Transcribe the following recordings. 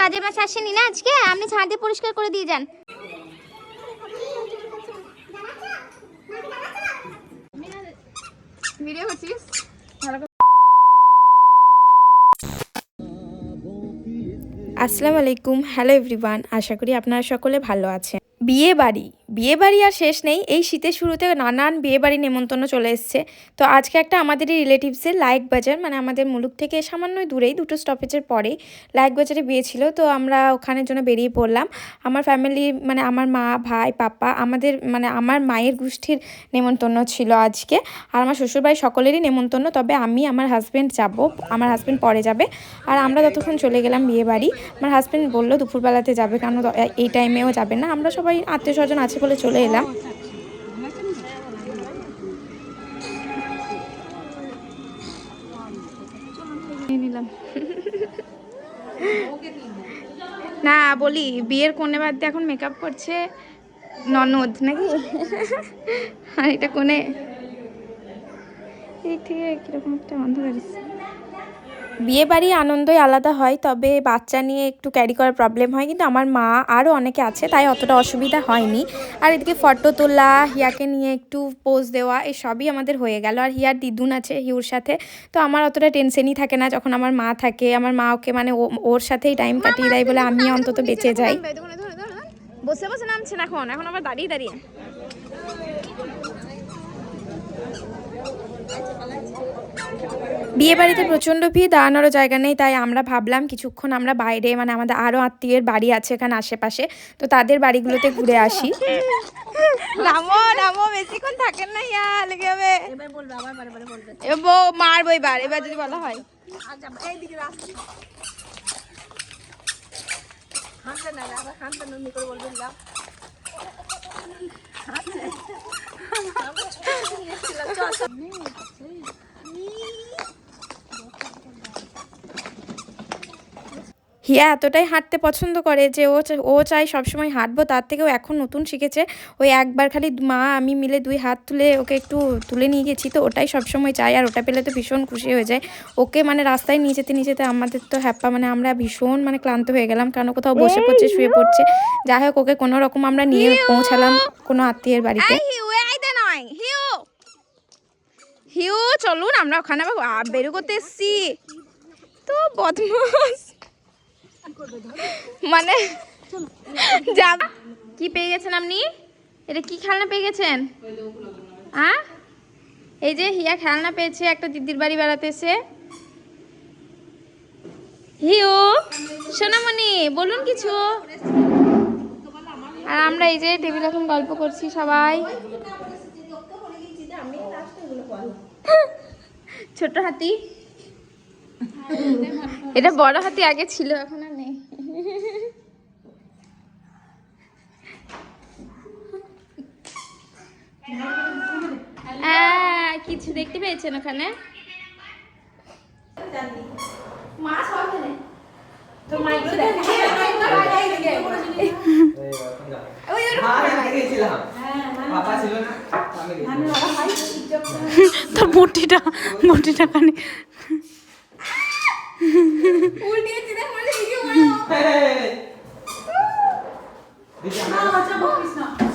কাজের মাছ আসেনি না আজকে? আপনি ছাদ দিয়ে পরিষ্কার করে দিয়ে যান। ভিডিও করছিস আসসালামু আলাইকুম। হ্যালো এভরিওয়ান আশা করি আপনারা সকলে ভালো আছেন। বিয়ে বাড়ি। বিয়ে বাড়ি আর শেষ নেই, এই শীতের শুরুতে নানান বিয়ে বাড়ি নেমন্তন্ন চলে এসছে। তো আজকে একটা আমাদেরই রিলেটিভসের লাইক বাজার মানে আমাদের মুলুক থেকে সামান্য দূরেই, দুটো স্টপেজের পরেই লাইক বাজারে বিয়ে ছিল তো আমরা ওখানের জন্য বেরিয়ে পড়লাম। আমার ফ্যামিলি মানে আমার মা, ভাই, পাপা, আমাদের মানে আমার মায়ের গোষ্ঠীর নেমন্তন্ন ছিল আজকে। আর আমার শ্বশুরবাড়ি সকলেরই নেমন্তন্ন, তবে আমি আমার হাজব্যান্ড যাব, আমার হাজব্যান্ড পরে যাবে। আর আমরা ততক্ষণ চলে গেলাম বিয়ে বাড়ি আমার হাজব্যান্ড বলল, দুপুরবেলাতে যাবে কারণ এই টাইমেও যাবে না। আমরা সবাই আত্মীয় স্বজন আছে বলে চলে এলাম। না, বলি, বিয়ের কোণে বাদ এখন মেকআপ করছে ননদ, নাকি? আর এটা কোণে? এদিক থেকে কীরকম একটা অন্ধকার। বিয়ে বাড়ি আনন্দই আলাদা হয়, তবে বাচ্চা নিয়ে একটু ক্যারি করার প্রবলেম হয়। কিন্তু আমার মা আরও অনেকে আছে, তাই অতটা অসুবিধা হয়নি। আর এদিকে ফটো তোলা, হিয়াকে নিয়ে একটু পোজ দেওয়া এই সবই আমাদের হয়ে গেল। আর হিয়ার দিদুন আছে, হিউর সাথে। তো আমার অতটা টেনশনই থাকে না, যখন আমার মা থাকে। আমার মা ওকে মানে ওর সাথেই টাইম কাটিয়ে দেয় বলে আমি অন্তত বেঁচে যাই। বসে বসে নামছেন এখন। এখন আবার দাঁড়িয়ে দাঁড়িয়ে। বিয়ে বাড়িতে প্রচণ্ড ভিড় দাঁড়ানোরও জায়গা নেই তাই আমরা ভাবলাম কিছুক্ষণ আমরা বাইরে মানে আমাদের আরও আত্মীয়ের বাড়ি আছে এখানে আশেপাশে তো তাদের বাড়িগুলোতে ঘুরে আসি। নামো নামো বেশিক্ষণ থাকেন না ইয়া লেগে যাবে। এবার বউ মারবো এবার এবার যদি বলা হয়। হিয়া এতটাই হাঁটতে পছন্দ করে যে ও ও চায় সবসময় হাঁটবো তার থেকেও এখন নতুন শিখেছে। ওই একবার খালি মা আমি মিলে দুই হাত তুলে ওকে একটু তুলে নিয়ে গেছি তো ওটাই সবসময় চাই আর ওটা পেলে তো ভীষণ খুশি হয়ে যায়। ওকে মানে রাস্তায় নিয়ে যেতে নিয়ে যেতে আমাদের তো হ্যাপা মানে আমরা ভীষণ মানে ক্লান্ত হয়ে গেলাম কারণ কোথাও বসে পড়ছে শুয়ে পড়ছে। যাই হোক ওকে কোনো রকম আমরা নিয়ে পৌঁছালাম কোনো আত্মীয়ের বাড়িতে। হিউ হিউ চলুন, আমরা ওখানে আবার আ- করতে এসছি। তো বদমাস। মানে যা, কি পেয়ে গেছেন আপনি? এটা কি খেলনা পেয়ে গেছেন? হ্যাঁ এই যে হিয়া খেলনা পেয়েছে, একটা দিদির বাড়ি বেড়াতে এসে। হিউ সোনামণি, বলুন কিছু। আর আমরা এই যে টেবিল এখন গল্প করছি সবাই। ছোট হাতি এটা বড় হাতি আগে ছিল এখন আর নেই কিছু দেখতে পেয়েছেন ওখানে ছিল না তোর মুটিটা মুটিটা খানি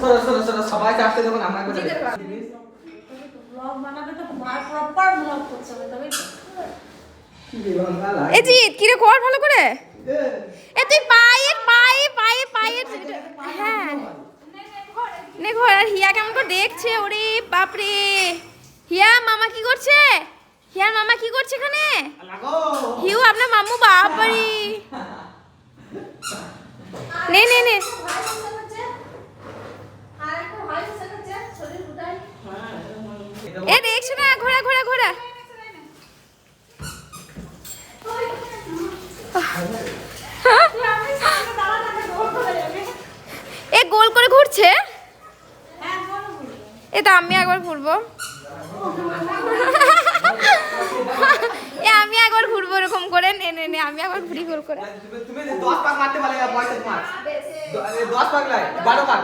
সরো সরো সরো সবাই চাপতে যখন আমার কথা এ জিৎ কিরে কর ভালো করে? এ। তুই পায়ের পায়ে পায়ে পায়ের হ্যাঁ। নে ঘর আর হিয়া কেমন করে দেখছে? ওরে বাপরে। হিয়া মামা কি করছে? হিয়ার মামা কি করছে এখানে? হিউ আপনার মামু বাপরে। নে নে নে। এ দেখছ না? ঘোরা ঘোরা ঘোরা এ গোল করে ঘুরছে এ তো আমি একবার ঘুরবো। এ আমি একবার ঘুরবো এরকম করে। নে নে নে আমি একবার ঘুরি গোল করে। তুমি পাক মারতে পারলে পাক লাই পাক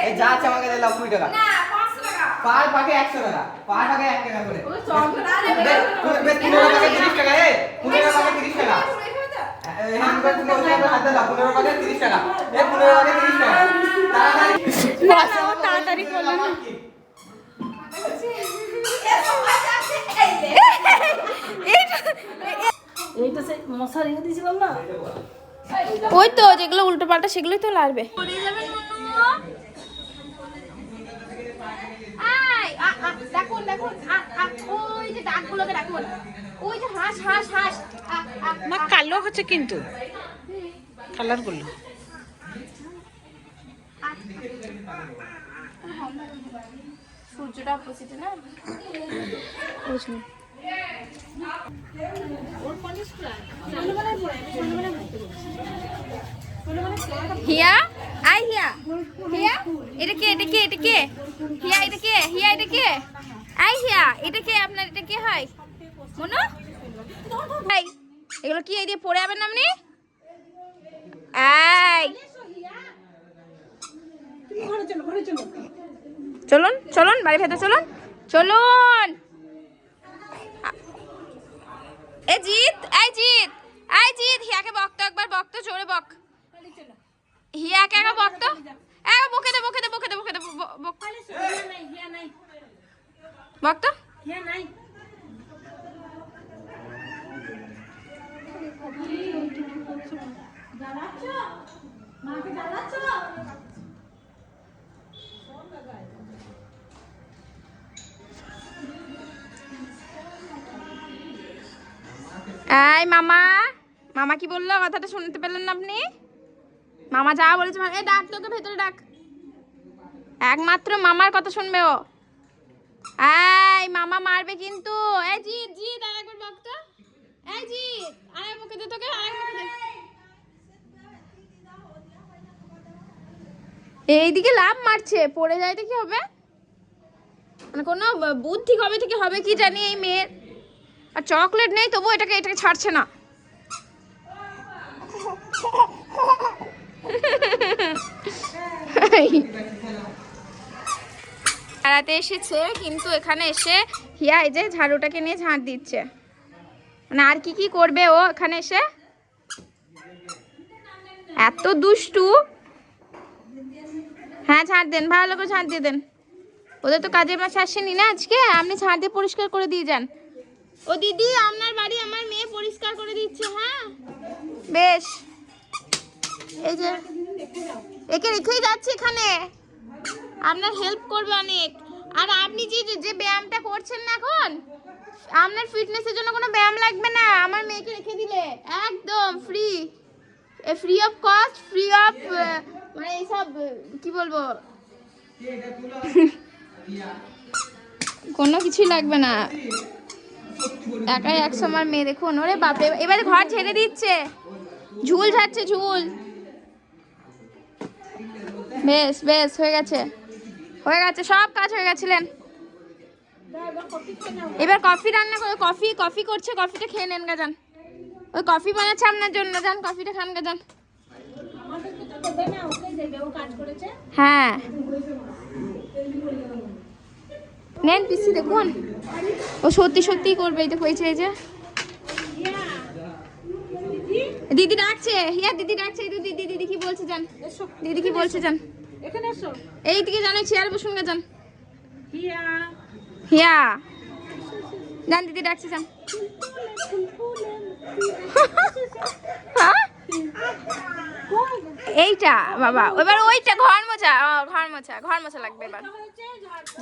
এই যা আছে আমাকে টাকা পার পাকে একশো টাকা পার পাকে এক টাকা করে ও রে টাকা টাকা এ, টাকা টাকা এ পনেরো পাকে তিরিশ টাকা তাড়াতাড়ি। তাড়াতাড়ি করল না। এইটা সে মশা রেখে দিয়েছিলাম না? ওই তো যেগুলো উল্টো পাল্টা সেগুলোই তো লাগবে আ, আ, ওই যে ডাকগুলোকে। ওই হাঁস, হাঁস, হাঁস। আ, কালো হচ্ছে কিন্তু। কালারগুলো সূর্যটা হিয়া? আই হিয়া। হিয়া? এটা কে? এটা কে? এটা কে? হিয়া এটা কে? হিয়া এটা কে? আই হিয়া। এটা কে? আপনার এটা কে হয়? মনো? এগুলো কি এই দিয়ে পড়ে যাবেন আপনি আই চলুন চলুন, বাড়ি ভেতর চলুন। চলুন। এ জিৎ, এই জিৎ এই জিৎ, হিয়াকে বকতো একবার বকতো জোরে বক। হিয়াকে একবার বকতো এক বকে দে বকে দে বকে দে বকে দে বক। বকতো এই মামা মামা কি বলল? কথাটা শুনতে পেলেন না আপনি? মামা যা বলেছে এই ডাক, তোকে ভেতরে ডাক। একমাত্র মামার কথা শুনবে ও। এই মামা মারবে কিন্তু। এই জিৎ জিৎ, আর একবার বক তো। দে তোকে এইদিকে লাভ মারছে, পড়ে যাইতে কি হবে? মানে কোনো বুদ্ধি কবে থেকে হবে কি জানি এই মেয়ের? আর চকলেট নেই তবু এটাকে এটাকে ছাড়ছে না। বেড়াতে এসেছে, কিন্তু এখানে এসে হিয়া এই যে ঝাড়ুটাকে নিয়ে ঝাঁট দিচ্ছে। মানে আর কি কি করবে ও এখানে এসে? এত দুষ্টু। হ্যাঁ ঝাঁট দেন ভালো করে ঝাঁট দিয়ে দেন। ওদের তো কাজের মাছ আসেনি না আজকে? আপনি ঝাঁট দিয়ে পরিষ্কার করে দিয়ে যান। ও দিদি আপনার বাড়ি আমার মেয়ে পরিষ্কার করে দিচ্ছে হ্যাঁ? বেশ। এই যে একে রেখেই যাচ্ছি এখানে। আপনার হেল্প করবে অনেক। আর আপনি যে- যে ব্যায়ামটা করছেন না এখন? আপনার ফিটনেসের জন্য কোনো ব্যায়াম লাগবে না? আমার মেয়েকে রেখে দিলে। একদম free free of cost free of মানে এইসব কি বলব? কোনো কিছুই লাগবে না। একাই একশো আমার মেয়ে দেখুন। ওরে বাপরে, এবারে ঘর ছেড়ে দিচ্ছে। ঝুল ঝাড়ছে, ঝুল। বেশ বেশ, হয়ে গেছে। হয়ে গেছে, সব কাজ হয়ে গেছিলেন এবার কফি রান্না করে কফি কফি করছে কফিটা খেয়ে নেন গা যান। ওই কফি বানাচ্ছে আপনার জন্য যান কফিটা খান গা যান। হ্যাঁ। নেন পিসি দেখুন। ও সত্যি সত্যি করবে এই তো হয়েছে এই যে। দিদি ডাকছে হিয়া দিদি ডাকছে এই দিদি দিদি কি বলছে জান দিদি কি বলছে জান এখানে এসো। এই দিকে জানো চেয়ার বসুন গা যান। হিয়া। হিয়া জান দিদি ডাকছে যান হ্যাঁ? এইটা, বাবা। এবার ওইটা, ঘর মোছা। ঘর মোছা ঘর মোছা লাগবে এবার।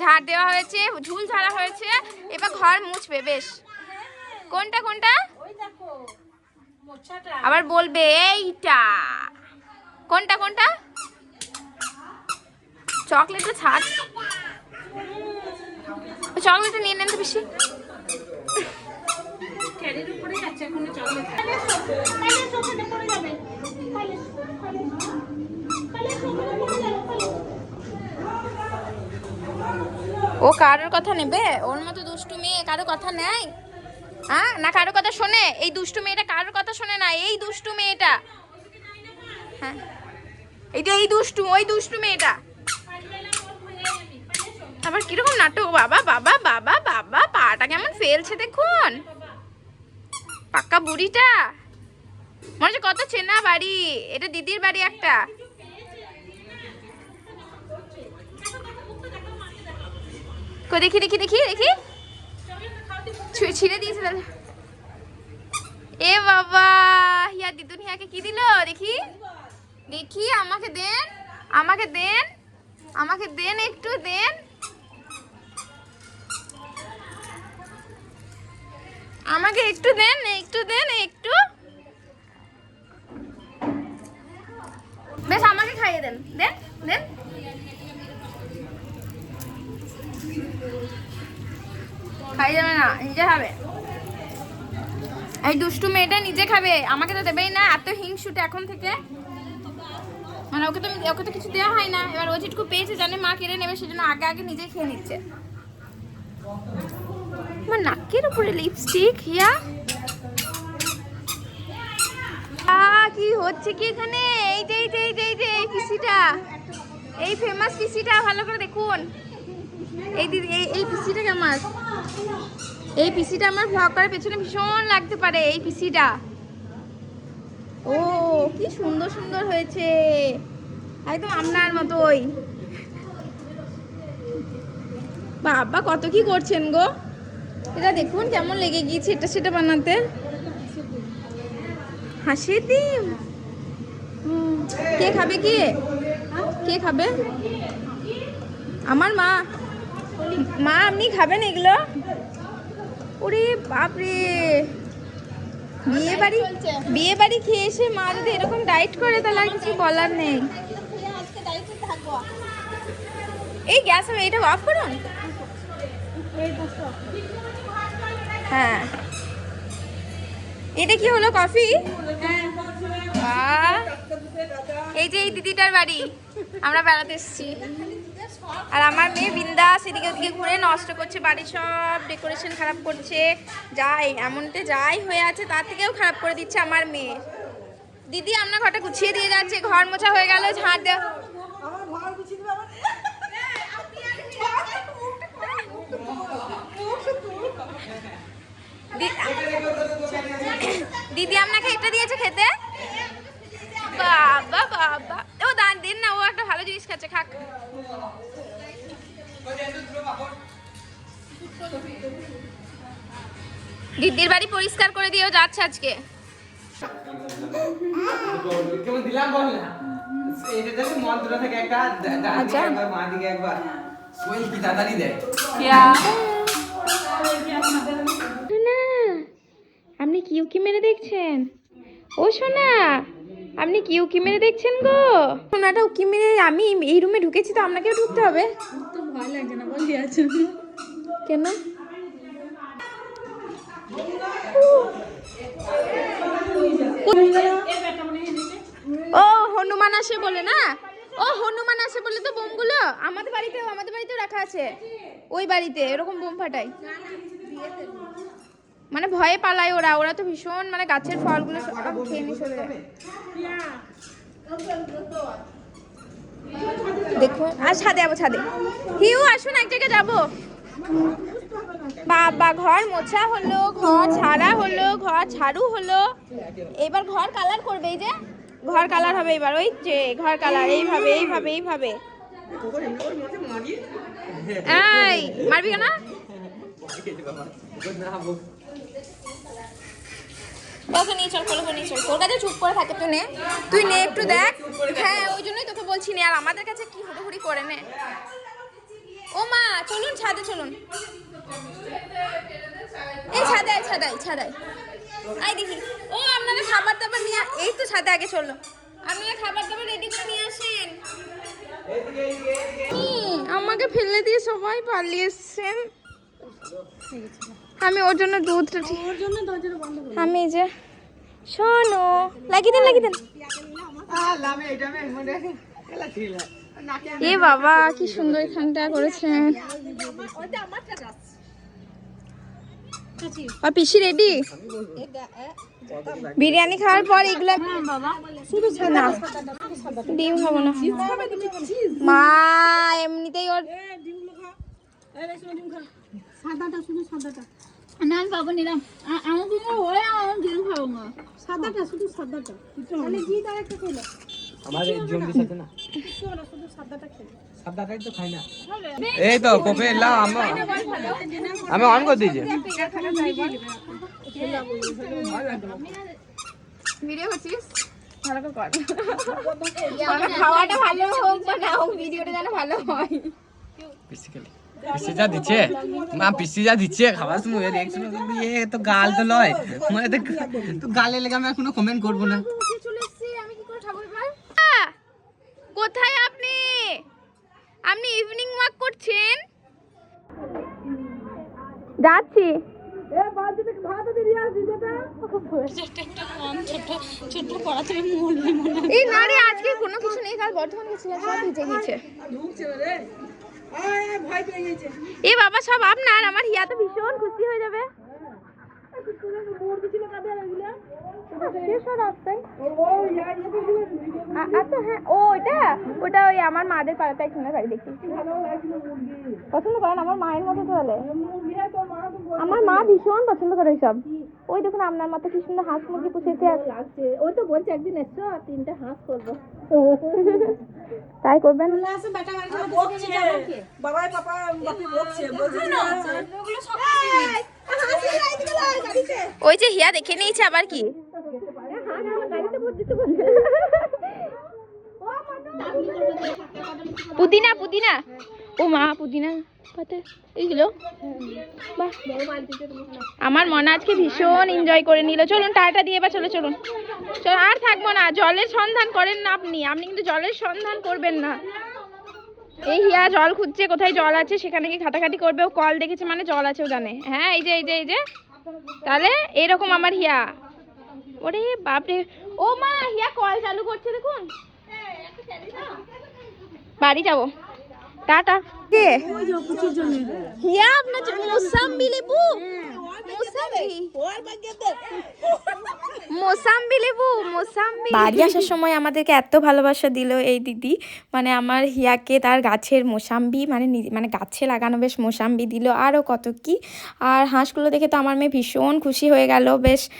ঝাড় দেওয়া হয়েছে, ঝুল ঝাড়া হয়েছে, এবার ঘর মুছবে, বেশ। কোনটা কোনটা? আবার বলবে, এইটা। কোনটা কোনটা? চকলেটটা ছাড়। চকলেটটা নিয়ে নেন তো বেশি। চকলেট। ও কারোর কথা নেবে? ওর মতো দুষ্টু মেয়ে কারও কথা নেয় হ্যাঁ না কারও কথা শোনে? এই দুষ্টু মেয়েটা কারোর কথা শোনে না এই দুষ্টু মেয়েটা। হ্যাঁ। এই যে এই দুষ্টু ওই দুষ্টু মেয়েটা। আবার কীরকম নাটক? বাবা বাবা বাবা বাবা, পাটা কেমন ফেলছে দেখুন। পাক্কা বুড়িটা। মনে হচ্ছে কত চেনা বাড়ি। এটা দিদির বাড়ি একটা। দেখি দেখি দেখি দেখি। ছিঁড়ে দিয়েছে দাদা এ বাবা, হিয়া দিদুন হিয়াকে কি দিল? দেখি। দেখি, আমাকে দেন আমাকে দেন আমাকে দেন, একটু দেন। আমাকে একটু দেন একটু দেন, একটু। বেশ, আমাকে খাইয়ে দেন দেন দেন। খাইয়ে দেবে না, নিজে খাবে। এই দুষ্টু মেয়েটা নিজে খাবে, আমাকে তো দেবেই না, এত হিংসুটে এখন থেকে। মানে ওকে তো ওকে তো কিছু দেওয়া হয় না। এবার ও যেটুকু পেয়েছে, জানে মা কেড়ে নেবে, সেজন্য আগে আগে নিজে খেয়ে নিচ্ছে। আমার নাকের উপরে লিপস্টিক হিয়া কি হচ্ছে কি এখানে? এই যে এই যে এই যে এই যে, এই পিসিটা। এই ফেমাস পিসিটা, ভালো করে দেখুন। এই দিদি, এই এই পিসিটা আমার। এই পিসিটা আমার ভ্লগ করার পেছনে ভীষণ লাগতে পারে, এই পিসিটা। ও, কি সুন্দর সুন্দর হয়েছে। একদম আপনার মতোই। বাবা, কত কি করছেন গো? এটা দেখুন কেমন লেগে গিয়েছে এটা সেটা বানাতে। হাসির ডিম কে খাবে কে? কে খাবে? আমার মা। মা, আপনি খাবেন এগুলো? ওরে বাপরে। বিয়ে বাড়ি বিয়ে বাড়ি খেয়ে এসে মা যদি এরকম ডায়েট করে, তাহলে আর কিছু বলার নেই। এই গ্যাস আমি এটা অফ করুন। হ্যাঁ। এটা কি হলো কফি। এই যে এই দিদিটার বাড়ি। আমরা বেড়াতে এসেছি। আর আমার মেয়ে বিন্দাস এদিকে ওদিকে ঘুরে নষ্ট করছে বাড়ির সব ডেকোরেশন খারাপ করছে। যাই, এমনটা যাই হয়ে আছে, তার থেকেও খারাপ করে দিচ্ছে আমার মেয়ে। দিদি আপনার ঘরটা গুছিয়ে দিয়ে যাচ্ছে, ঘর মোছা হয়ে গেল, ঝাড় দেওয়া দি- দিদি আপনাকে এটা দিয়েছে খেতে? বাবা বাবা। ও দান দিন না ও একটা ভালো জিনিস খাচ্ছে খাক। দিদির বাড়ি পরিষ্কার করে দিয়েও যাচ্ছে আজকে। কেমন দিলাম বল না। এটা দেখো মন্ত্র থেকে একটা ডান দিকে আচ্ছা। মা দিকে একবার সোহেল কি তাড়াতাড়ি দেয়। আপনি কি উকি মেরে দেখছেন? ও সোনা আপনি কি উকি মেরে দেখছেন গো? সোনাটা উকি মেরে আমি এই রুমে ঢুকেছি তো আপনাকেও ঢুকতে হবে। তো ভয় লাগছে না বলি আছে কেন? ও হনুমান আসে বলে না? ও হনুমান আসে বলে তো বোমগুলো? আমাদের বাড়িতেও আমাদের বাড়িতেও রাখা আছে। ওই বাড়িতে এরকম বোম ফাটাই মানে ভয়ে পালায় ওরা। ওরা তো ভীষণ মানে গাছের ফলগুলো সব খেয়ে নিয়ে চলে যায়। দেখুন আর ছাদে যাব ছাদে। হিউ আসুন এক জায়গায় যাব। বাবা ঘর মোছা হলো ঘর ঝাড়া হলো ঘর ঝাড়ু হলো। এবার ঘর কালার করবে এই যে। ঘর কালার হবে এবার ওই যে ঘর কালার এইভাবে এইভাবে এইভাবে। এই মারবি কেন? ওকে নিয়ে চল কোলে নিয়ে চল। তোর কাছে চুপ করে থাকে তুই নে। তুই নে একটু দেখ। হ্যাঁ ওই জন্যই তোকে বলছি নে। আর আমাদের কাছে কি হুড়োহুড়ি করে নে। ও মা, চলুন ছাদে, চলুন। এই ছাদাই ছাদাই ছাদাই আই দেখি। ও, আপনারা খাবার দাবার নিয়ে এই তো ছাদে আগে চলল আপনারা খাবার দাবার রেডি করে নিয়ে আসেন আমাকে ফেলে দিয়ে সবাই পালিয়ে এসছেন আমি ওর জন্য দুধটা ঠিক ওর জন্য দরজাটা বন্ধ করে আমি যে শোনো লাগিয়ে দেন লাগিয়ে দেন। এ বাবা কি সুন্দর এখানটা করেছেন। আর পিসি রেডি বিরিয়ানি খাওয়ার পর এগুলো না ডিম খাব না। মা এমনিতেই ওর সাদাটা শুধু সাদাটা। না আমি পাবো নিলাম আমার কিন্তু হয়ে আমার ডিম খাব না। সাদাটা শুধু সাদাটা। তাহলে ঘি তার একটা খেলো। আমার জন্ডিস আছে না। শুধু সাদাটা খেলো। সাদাটাই তো খাই না। এই তো কোপে এলাম আমি আমি অন করে দিয়েছি। ভিডিও করছিস ভালো কর খাওয়াটা ভালো হোক বা না হোক ভিডিওটা যেন ভালো হয়। পিসি যা দিচ্ছে মা পিসি যা দিচ্ছে খাবার সময় রিয়াকশন এ তো গাল তো লয়। মানে তো তো গালে লেগে আমি এখনও কমেন্ট করব না। কোথায় আপনি? আপনি ইভিনিং ওয়াক করছেন? যাচ্ছি। তুমি মনে এই না রে আজকে কোনো কিছু নেই কাল বর্ধমান গেছিলাম সব ভিজে গেছে। এ বাবা সব আপনার। আমার হিয়া তো ভীষণ খুশি হয়ে যাবে শেষ হয় রাস্তায়। আ- আচ্ছা হ্যাঁ ও ওটা ওটা ওই আমার মাদের পাড়াতে একজনের বাড়ি দেখি পছন্দ করেন আমার মায়ের মতো তাহলে আমার মা ভীষণ পছন্দ করে সব ওই দেখুন আপনার মতো কি সুন্দর হাঁস মুরগি পুষেছে ওই তো বলছে একদিন এসছো তিনটে হাঁস করব তাই করবেন পাপা বাপি বকছে বলছে ওই যে হিয়া দেখে নিয়েছে আবার কি? পুদিনা পুদিনা। ও মা, পুদিনা এইগুলো। আমার মনে আজকে ভীষণ এনজয় করে নিল। চলুন, টাটা দিয়ে বা চলো, চলুন। চলো, আর থাকব না। জলের সন্ধান করেন না আপনি। আপনি কিন্তু জলের সন্ধান করবেন না। এই হিয়া জল খুঁজছে কোথায় জল আছে সেখানে কি খাটাখাটি করবে ও কল দেখেছে মানে জল আছে ও জানে। হ্যাঁ এই যে এই যে এই যে। তাহলে এরকম আমার হিয়া। ওরে বাপরে। ও মা হিয়া কল চালু করছে দেখুন। বাড়ি যাব। টাটা। কে? হিয়া আপনার জন্য মোসাম্বি লেবু? মোসাম্বি। মোসাম্বি লেবু মোসাম্বি। বাড়ি আসার সময় আমাদেরকে এত ভালোবাসা দিল এই দিদি। মানে আমার হিয়াকে তার গাছের মোসাম্বি মানে নি- মানে গাছে লাগানো বেশ মোসাম্বি দিল। আরও কত কি। আর হাঁসগুলো দেখে তো আমার মেয়ে ভীষণ খুশি হয়ে গেল। বেশ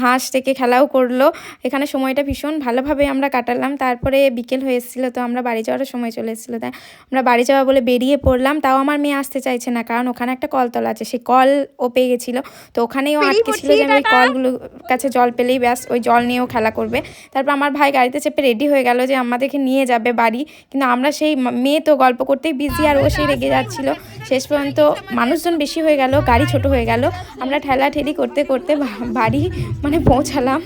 হাঁস থেকে খেলাও করল। এখানে সময়টা ভীষণ ভালোভাবে আমরা কাটালাম। তারপরে বিকেল হয়ে এসেছিল তো আমরা বাড়ি যাওয়ার সময় চলে এসেছিল। তাই আমরা বাড়ি যাওয়া বলে বেরিয়ে পড়লাম। তাও আমার মেয়ে আসতে চাইছে না। কারণ ওখানে একটা কলতলা আছে। সেই কল ও পেয়ে গেছিল। তো ওখানেই ও আটকে ছিল যে আমি কলগুলো কলগুলোর কাছে জল পেলেই ব্যাস ওই জল নিয়েও খেলা করবে। তারপর আমার ভাই গাড়িতে চেপে রেডি হয়ে গেল যে আমাদেরকে নিয়ে যাবে বাড়ি। কিন্তু আমরা সেই মেয়ে তো গল্প করতেই বিজি আর ও সেই রেগে যাচ্ছিল। শেষ পর্যন্ত মানুষজন বেশি হয়ে গেল গাড়ি ছোট হয়ে গেল। আমরা ঠেলা ঠেলি করতে করতে বাড়ি মানে পৌঁছালাম।